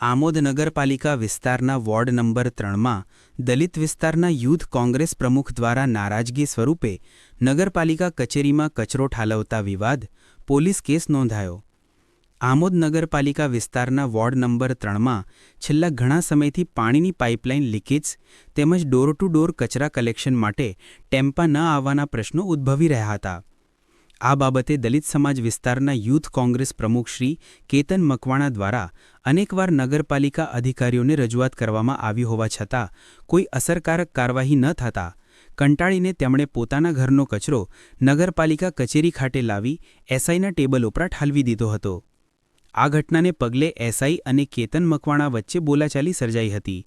આમોદ નગરપાલિકા વિસ્તારના ward number ત્રણમાં દલિત વિસ્તારના યુથ કોંગ્રેસ પ્રમુખ દ્વારા નારાજગી સ્વરૂપે નગરપાલિકા કચેરીમાં કચરો ઠાલવતા વિવાદ, પોલીસ કેસ નોંધાયો. આમોદ નગરપાલિકા વિસ્તારના વોર્ડ નંબર ત્રણમાં છેલ્લા ઘણા સમયથી પાણીની પાઇપલાઇન લીકેજ તેમજ ડોર ટુ ડોર કચરા કલેક્શન માટે ટેમ્પા ન આવવાના પ્રશ્નો ઉદ્ભવી રહ્યા હતા. આ બાબતે દલિત સમાજ વિસ્તારના યુથ કોંગ્રેસ પ્રમુખ શ્રી કેતન મકવાણા દ્વારા અનેકવાર નગરપાલિકા અધિકારીઓને રજૂઆત કરવામાં આવી હોવા છતાં કોઈ અસરકારક કાર્યવાહી ન થતાં કંટાળીને તેમણે પોતાના ઘરનો કચરો નગરપાલિકા કચેરી ખાતે લાવી એસઆઈના ટેબલ ઉપર ઠાલવી દીધો હતો. આ ઘટનાને પગલે એસઆઈ અને કેતન મકવાણા વચ્ચે બોલાચાલી સર્જાઈ હતી.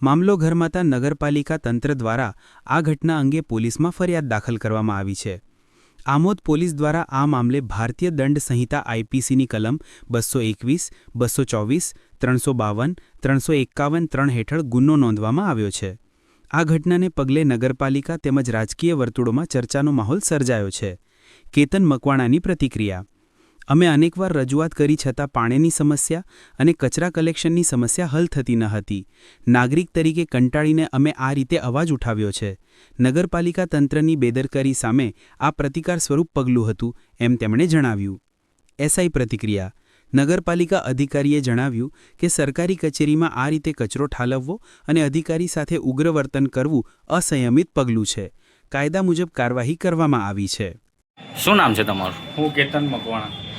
મામલો ઘરમાતા નગરપાલિકા તંત્ર દ્વારા આ ઘટના અંગે પોલીસમાં ફરિયાદ દાખલ કરવામાં આવી છે. આમોદ પોલીસ દ્વારા આ મામલે ભારતીય દંડ સંહિતા આઈપીસીની કલમ બસો એકવીસ બસો ચોવીસ, ત્રણસો બાવન, ત્રણસો એકાવન ત્રણ હેઠળ ગુનો નોંધવામાં આવ્યો છે. આ ઘટનાને પગલે નગરપાલિકા તેમજ રાજકીય વર્તુળોમાં ચર્ચાનો માહોલ સર્જાયો છે. કેતન મકવાણાની પ્રતિક્રિયા. અમે અનેકવાર રજૂઆત કરી છતાં પાણીની સમસ્યા અને કચરા કલેક્શનની સમસ્યા હલ થતી ન હતી. નાગરિક તરીકે કંટાળીને અમે આ રીતે અવાજ ઉઠાવ્યો છે. નગરપાલિકા તંત્રની બેદરકારી સામે આ પ્રતિકાર સ્વરૂપ પગલું હતું એમ તેમણે જણાવ્યું. એસઆઈ પ્રતિક્રિયા. નગરપાલિકા અધિકારીએ જણાવ્યું કે સરકારી કચેરીમાં આ રીતે કચરો ઠાલવવો અને અધિકારી સાથે ઉગ્ર વર્તન કરવું અસંયમિત પગલું છે. કાયદા મુજબ કાર્યવાહી કરવામાં આવી છે. શું નામ છે તમારું? હું કેતન મકવાણા.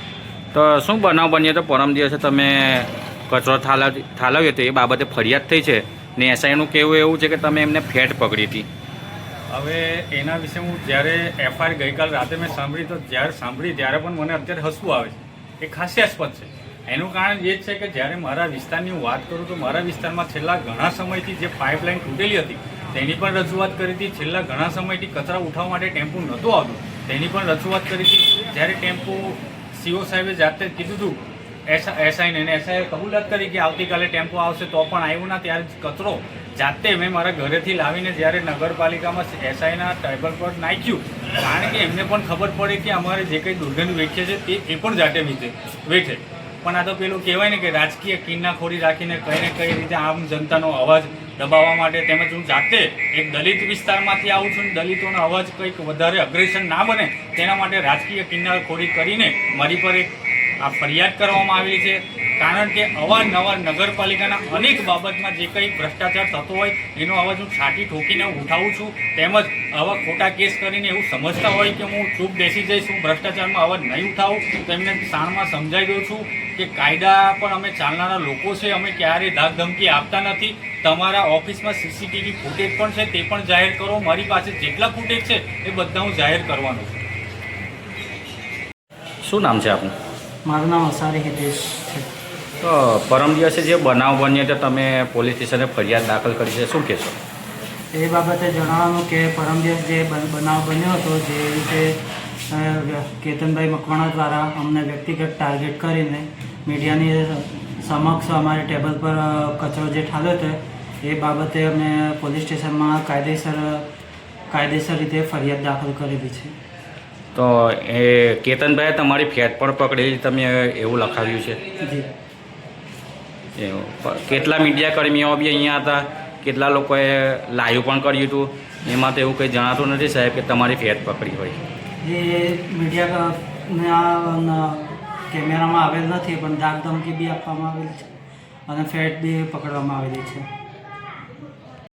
તો શું બનાવ બન્યો તો પરમ દિવસે તમે કચરો થાલા થાલાવ્યો તો એ બાબતે ફરિયાદ થઈ છે ને એસઆઈનું કહેવું એવું છે કે તમે એમને ફેટ પકડી હતી. હવે એના વિશે હું જ્યારે એફઆઈઆર ગઈકાલ રાતે મેં સાંભળી તો જ્યારે સાંભળી ત્યારે પણ મને અત્યારે હસવું આવે છે. એ હાસ્યાસ્પદ છે. એનું કારણ એ જ છે કે જ્યારે મારા વિસ્તારની હું વાત કરું તો મારા વિસ્તારમાં છેલ્લા ઘણા સમયથી જે પાઇપલાઇન તૂટેલી હતી, તેની પણ રજૂઆત કરી હતી. છેલ્લા ઘણા સમયથી કચરા ઉઠાવવા માટે ટેમ્પો નહોતું આવતું, તેની પણ રજૂઆત કરી હતી. જ્યારે ટેમ્પો સીઓ સાહેબે જાતે કીધું હતું, એસા એસઆઈને અને એસઆઈએ કબૂલાત કરી કે આવતીકાલે ટેમ્પો આવશે તો પણ આવ્યું ના, ત્યારે કચરો જાતે મેં મારા ઘરેથી લાવીને જ્યારે નગરપાલિકામાં એસઆઈના ટેબલ પર નાખ્યું, કારણ કે એમને પણ ખબર પડે કે અમારે જે કંઈ દુર્ગંધ વેઠે છે તે એ પણ જાતે વેચે વેચે પણ આ તો પેલું કહેવાય ને કે રાજકીય કિન્નાખોરી રાખીને કઈ ને કઈ રીતે આમ જનતાનો અવાજ દબાવવા માટે તેમજ હું જાતે એક દલિત વિસ્તારમાંથી આવું છું દલિતોનો અવાજ કંઈક વધારે અગ્રેસર ના બને તેના માટે રાજકીય કિન્નાખોરી કરીને મારી પર એક આ ફરિયાદ કરવામાં આવેલી છે. કારણ કે અવારનવાર નગરપાલિકાના અનેક બાબતમાં જે કંઈ ભ્રષ્ટાચાર થતો હોય, એનો અવાજ હું છાટી ઠોકીને ઉઠાવું છું. તેમજ આવા ખોટા કેસ કરીને એવું સમજતા હોય કે હું ચૂપ બેસી જઈશ, હું ભ્રષ્ટાચારમાં અવાજ નહીં ઉઠાવું, તો એમને શાણમાં સમજાવી દઉં છું કે કાયદા પણ અમે ચાલનારા લોકો છે, અમે ક્યારેય ધાક ધમકી આપતા નથી. તમારા ઓફિસમાં સીસીટીવી ફૂટેજ પણ છે, તે પણ જાહેર કરો. મારી પાસે જેટલા ફૂટેજ છે, એ બધા હું જાહેર કરવાનો છું. શું નામ છે આપનું? મારું નામ અસારી હિતેશ. પરમ દિવસે જે બનાવ બન્યો તો તમે પોલીસ સ્ટેશને ફરિયાદ દાખલ કરી છે શું કહેશો? એ બાબતે જણાવવાનું કે પરમ દિવસ જે બન- બનાવ બન્યો હતો જે રીતે કેતનભાઈ મકવાણા દ્વારા અમને વ્યક્તિગત ટાર્ગેટ કરીને મીડિયાની સમક્ષ અમારી ટેબલ પર કચરો જે ઠાલ્યો હતો એ બાબતે અમે પોલીસ સ્ટેશનમાં કાયદેસર કાયદેસર રીતે ફરિયાદ દાખલ કરેલી છે. તો એ કેતનભાઈએ તમારી ફેટ પણ પકડેલી તમે એવું લખાવ્યું છે? જી. એવું કેટલા મીડિયા કર્મીઓ બી અહીંયા હતા, કેટલા લોકોએ લાઈવ પણ કર્યું હતું, એમાં તો એવું કંઈ જણાતું નથી સાહેબ કે તમારી ફેટ પકડી હોય. એ મીડિયા કેમેરામાં આવેલ નથી, પણ ધાક ધમકી બી આપવામાં આવેલી છે. અને ફેટ બી પકડવામાં આવેલી છે.